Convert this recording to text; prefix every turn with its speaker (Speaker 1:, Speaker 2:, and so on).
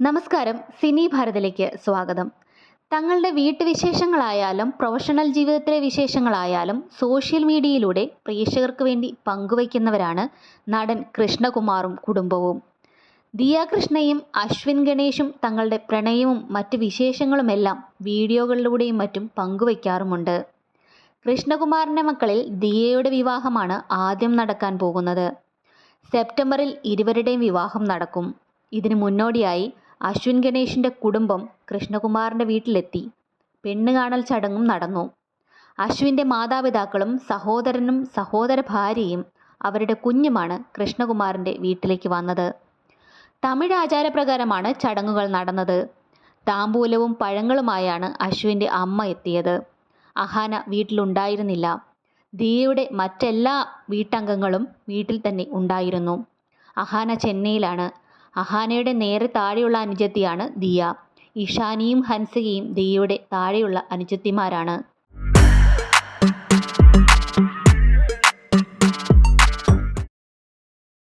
Speaker 1: നമസ്കാരം സിനി ഭാരതിലേക്ക് സ്വാഗതം. തങ്ങളുടെ വീട്ടുവിശേഷങ്ങളായാലും പ്രൊഫഷണൽ ജീവിതത്തിലെ വിശേഷങ്ങളായാലും സോഷ്യൽ മീഡിയയിലൂടെ പ്രേക്ഷകർക്ക് വേണ്ടി പങ്കുവയ്ക്കുന്നവരാണ് നടൻ കൃഷ്ണകുമാറും കുടുംബവും. ദിയാകൃഷ്ണയും അശ്വിൻ ഗണേഷും തങ്ങളുടെ പ്രണയവും മറ്റ് വിശേഷങ്ങളുമെല്ലാം വീഡിയോകളിലൂടെയും മറ്റും പങ്കുവയ്ക്കാറുമുണ്ട്. കൃഷ്ണകുമാറിന്റെ മക്കളിൽ ദിയയുടെ വിവാഹമാണ് ആദ്യം നടക്കാൻ പോകുന്നത്. സെപ്റ്റംബറിൽ ഇരുവരുടെയും വിവാഹം നടക്കും. ഇതിനു മുന്നോടിയായി അശ്വിൻ ഗണേഷിന്റെ കുടുംബം കൃഷ്ണകുമാറിന്റെ വീട്ടിലെത്തി. പെണ്ണ് കാണൽ ചടങ്ങും നടന്നു. അശ്വിന്റെ മാതാപിതാക്കളും സഹോദരനും സഹോദര ഭാര്യയും അവരുടെ കുഞ്ഞുമാണ് കൃഷ്ണകുമാറിന്റെ വീട്ടിലേക്ക് വന്നത്. തമിഴ് ആചാരപ്രകാരമാണ് ചടങ്ങുകൾ നടന്നത്. താമ്പൂലവും പഴങ്ങളുമായാണ് അശ്വിന്റെ അമ്മ എത്തിയത്. അഹാന വീട്ടിലുണ്ടായിരുന്നില്ല. ദിയയുടെ മറ്റെല്ലാ വീട്ടംഗങ്ങളും വീട്ടിൽ തന്നെ ഉണ്ടായിരുന്നു. അഹാന ചെന്നൈയിലാണ് അഹാനയുടെ നേരെ താഴെയുള്ള അനുജത്തിയാണ് ദിയ. ഇഷാനിയും ഹൻസികയും ദിയയുടെ താഴെയുള്ള അനുജത്തിമാരാണ്.